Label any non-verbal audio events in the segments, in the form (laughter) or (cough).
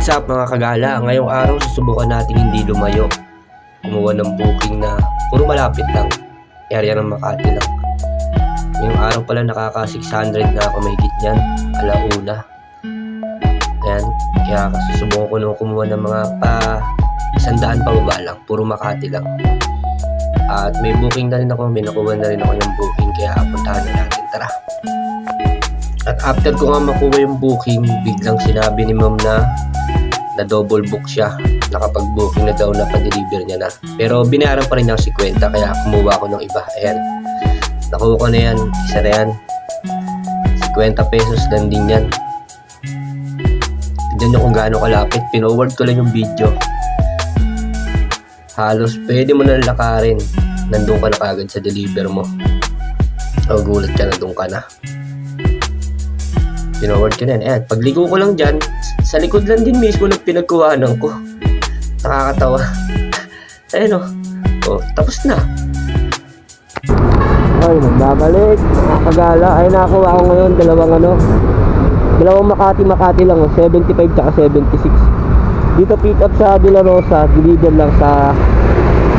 What's up mga kagala? Ngayong araw susubukan natin hindi lumayo. Kumuha ng booking na puro malapit lang. Area ng Makati lang. Ngayong araw pala nakaka 600 na ako may niyan. Alauna. Ayan. Kaya susubukan ko nung kumuha ng mga pa isandaan pa baba lang. Puro Makati lang. At may booking na rin ako. May nakuha na rin ako yung booking. Kaya puntahan na natin. Tara. At after ko nga makuha yung booking, biglang sinabi ni ma'am na na double book siya. Nakapag-booking na daw na pa-deliver niya na. Pero binayaran pa rin ng 50 kaya kumuha ko ng iba. Ayan. Nakuha ko na yan. Isa na yan. 50 pesos lang din yan. Tignan nyo kung gaano kalapit. Pinoward ko lang yung video. Halos pwede mo na lakarin. Nandun ka na kagad sa deliver mo. Magugulat ka na doon ka na. Pinoward ko na yan. Ayan, pagligo ko lang dyan, sa likod lang din mismo ng pinagkuhanan ko. Nakakatawa. (laughs) Ayan o. Oh, tapos na. Ay, nagbabalik. Nakakagala. Ay, nakakuha ko ngayon dalawang ano. Dalawang Makati-Makati lang. oh, 75 tsaka 76. Dito pick up sa De La Rosa. Deliver lang sa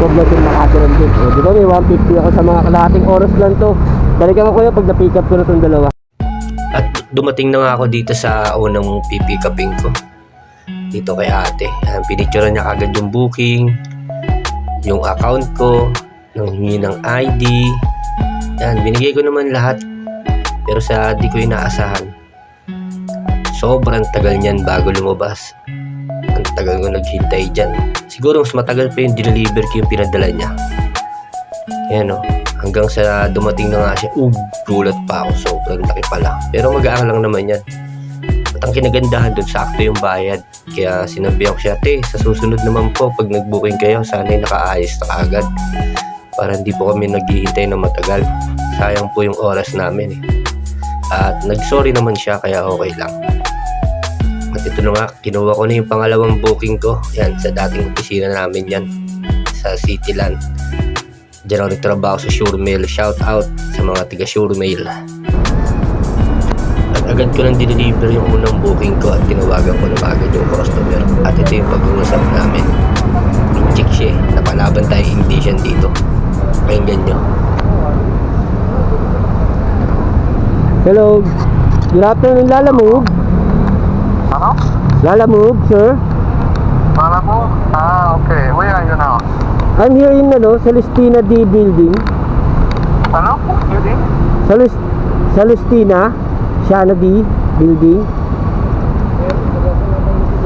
huwag na din Makati lang din. Oh, di ba may 150 ako sa mga kalahating oras lang to. Balikan ko kuya pag na-pick up ko na itong dalawa. At dumating na nga ako dito sa unang pipikapin ko. Dito kay ate. Pinicture niya kagad yung booking, yung account ko, nang hingi ng ID. Yan, binigay ko naman lahat. Pero sa di ko inaasahan. Sobrang tagal niyan bago lumabas. Ang tagal ko naghintay dyan. Siguro mas matagal pa yung dineliver ko yung pinadala niya. Yan o. Hanggang sa dumating na nga siya, ug, gulat pa ako. Sobrang laki pala. Pero mag-aaral lang naman yan. At ang kinagandahan doon, sakto yung bayad. Kaya sinabihan ko siya, te, sa susunod naman po, pag nag-booking kayo, sana'y nakaayos na kaagad. Para hindi po kami naghihintay na matagal. Sayang po yung oras namin eh. At nag-sorry naman siya, kaya okay lang. At ito na nga, kinuha ko na yung pangalawang booking ko. Yan, sa dating opisina namin yan. Sa Cityland. Diyan ako nagtrabaho sa Suremail. Shout out sa mga tiga Suremail. At agad ko nang dineliver yung unang booking ko at tinawagan ko na agad yung customer. At ito yung pag-uusap namin. Incheck siya eh. Napalaban tayo Indonesian dito. Pakinggan nyo. Hello. Good afternoon, Lala Move. Ano? Lala Move, sir. Para mo? Ah, okay. Where are you now? I'm here in ano, Celestina D building. Ano? Building? Celest Celestina Shana D building.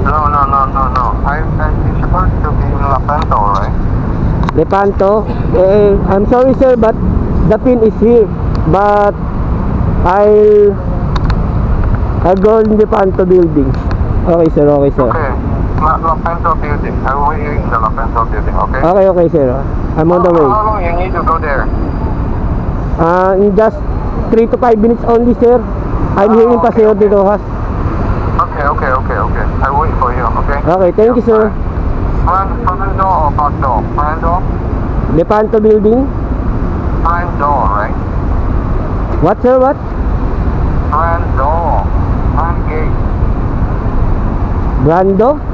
No, no, no, no, no. I, I it's supposed to be in La Pento, right? Lepanto. Eh, I'm sorry sir, but the pin is here. But I'll I'll go in Lepanto building. Okay sir, okay sir. Okay. La, La Pento building. I will wait in the La Pento building, okay? Okay, okay sir. I'm on the way. How long you need to go there? Uh, in just 3 to 5 minutes only sir. I'm here in okay, Paseo de. Rojas. Okay, okay, okay, okay. I wait for you, okay? Okay, thank you sir. Front, front door or back door? Front door? Lepanto building. Front door, right? What sir, what? Front door. Front gate. Brando? Front. in the front.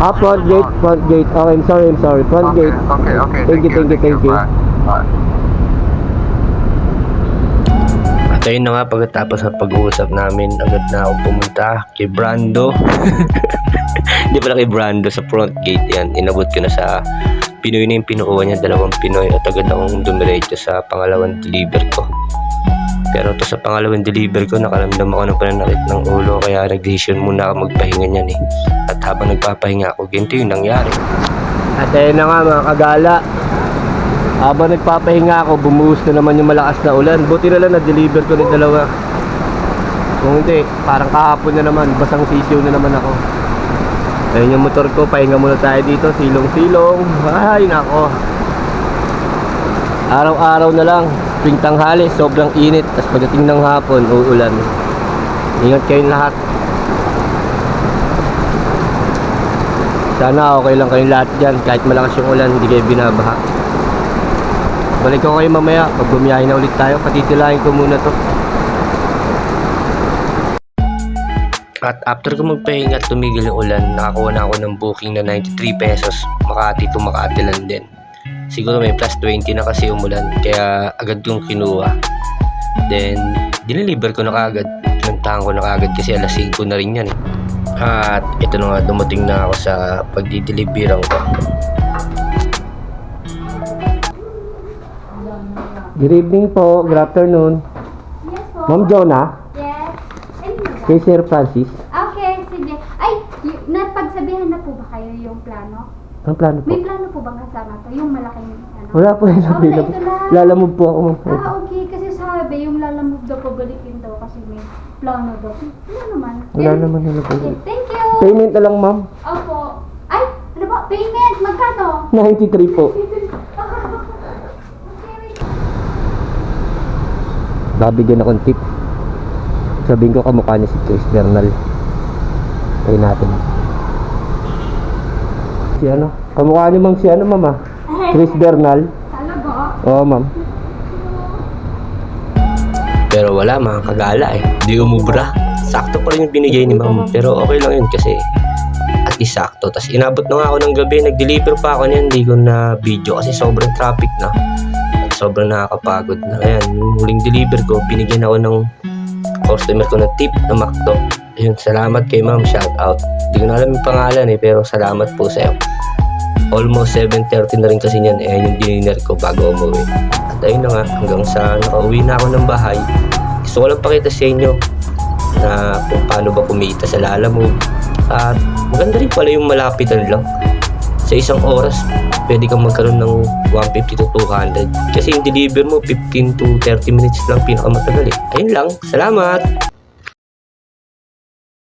Ah, front gate, front gate. Okay, I'm sorry, I'm sorry. Front Okay, gate. okay, okay. Thank you, thank you, thank you. Bye. Bye. At ayun na nga pagkatapos ng pag-uusap namin, agad na akong pumunta kay Brando. (laughs) Hindi pala kay Brando sa front gate yan. Inabot ko na sa Pinoy na yung pinukuha niya, dalawang Pinoy at agad akong dumiretso sa pangalawang deliver ko. Pero to sa pangalawang deliver ko, nakaramdam ako ng pananakit ng ulo kaya nag-decision muna ako magpahinga niyan eh. At habang nagpapahinga ako, ganito yung nangyari. At ayun na nga mga kagala. Habang nagpapahinga ako, bumuhos na naman yung malakas na ulan. Buti na lang na-deliver ko ng dalawa. Kung hindi, parang kahapon na naman, basang sisiw na naman ako. Ayun yung motor ko, pahinga muna tayo dito, silong-silong. Ay, nako. Araw-araw na lang, tuwing tanghali, sobrang init. Tapos pagdating ng hapon, uulan. Ingat kayong lahat. Sana okay lang kayong lahat dyan. Kahit malakas yung ulan, hindi kayo binabaha. Balik ko kayo mamaya. Pag bumiyahe na ulit tayo, patitilahin ko muna to. At after ko magpahinga at tumigil yung ulan, nakakuha na ako ng booking na 93 pesos. Makati to Makati lang din. Siguro may plus 20 na kasi umulan, kaya agad kong kinuha. Then, dineliver ko na kagad. Pinuntahan ko na kagad kasi alas 5 na rin yan eh. At ito na nga, dumating na ako sa pagdideliveran ko. Good evening po, good afternoon. Yes po. Ma'am Jonah, Yes. Ano kay Sir Francis. Okay, sige. Ay, y- napagsabihan na po ba kayo yung plano? Ang plano po? May plano po bang kasama to? Yung malaking ano? Wala po yung Oh, sabi ito lang. Lalamove po ako ma'am. Ah, okay. Kasi sabi, yung lalamove daw pabalikin daw kasi may plano daw. Wala naman. Wala naman na po. Okay, thank you. Payment na lang ma'am. Opo. Ay, ano ba? Payment. Magkano? 93 po. Babigyan akong tip. Sabihin ko kamukha niya si Chris Bernal. Try natin. Si ano? Kamukha niyo ma'am si ano ma'am ah? Chris Bernal. Talaga? Oo ma'am. Pero wala mga kagala eh. Di umubra. Sakto pa rin yung binigay ni ma'am. Pero okay lang yun kasi at least sakto. Tapos inabot na nga ako ng gabi. Nag-deliver pa ako niyan. Hindi ko na video kasi sobrang traffic na. At sobrang nakakapagod na. Ayan, yung huling deliver ko, binigyan ako ng customer ko ng tip na McDo. Ayun, salamat kay ma'am. Shout out. Hindi ko na alam yung pangalan eh. Pero salamat po sa'yo. Almost 7.30 na rin kasi niyan. Ayan yung dinner ko bago umuwi. At ayun na nga, hanggang sa nakauwi na ako ng bahay. Gusto ko lang pakita sa inyo na kung paano ba kumita sa Lalamove. At maganda rin pala yung malapitan lang. Sa isang oras, pwede kang magkaroon ng 150 to 200. Kasi yung deliver mo, 15 to 30 minutes lang pinakamatagal eh. Ayun lang. Salamat!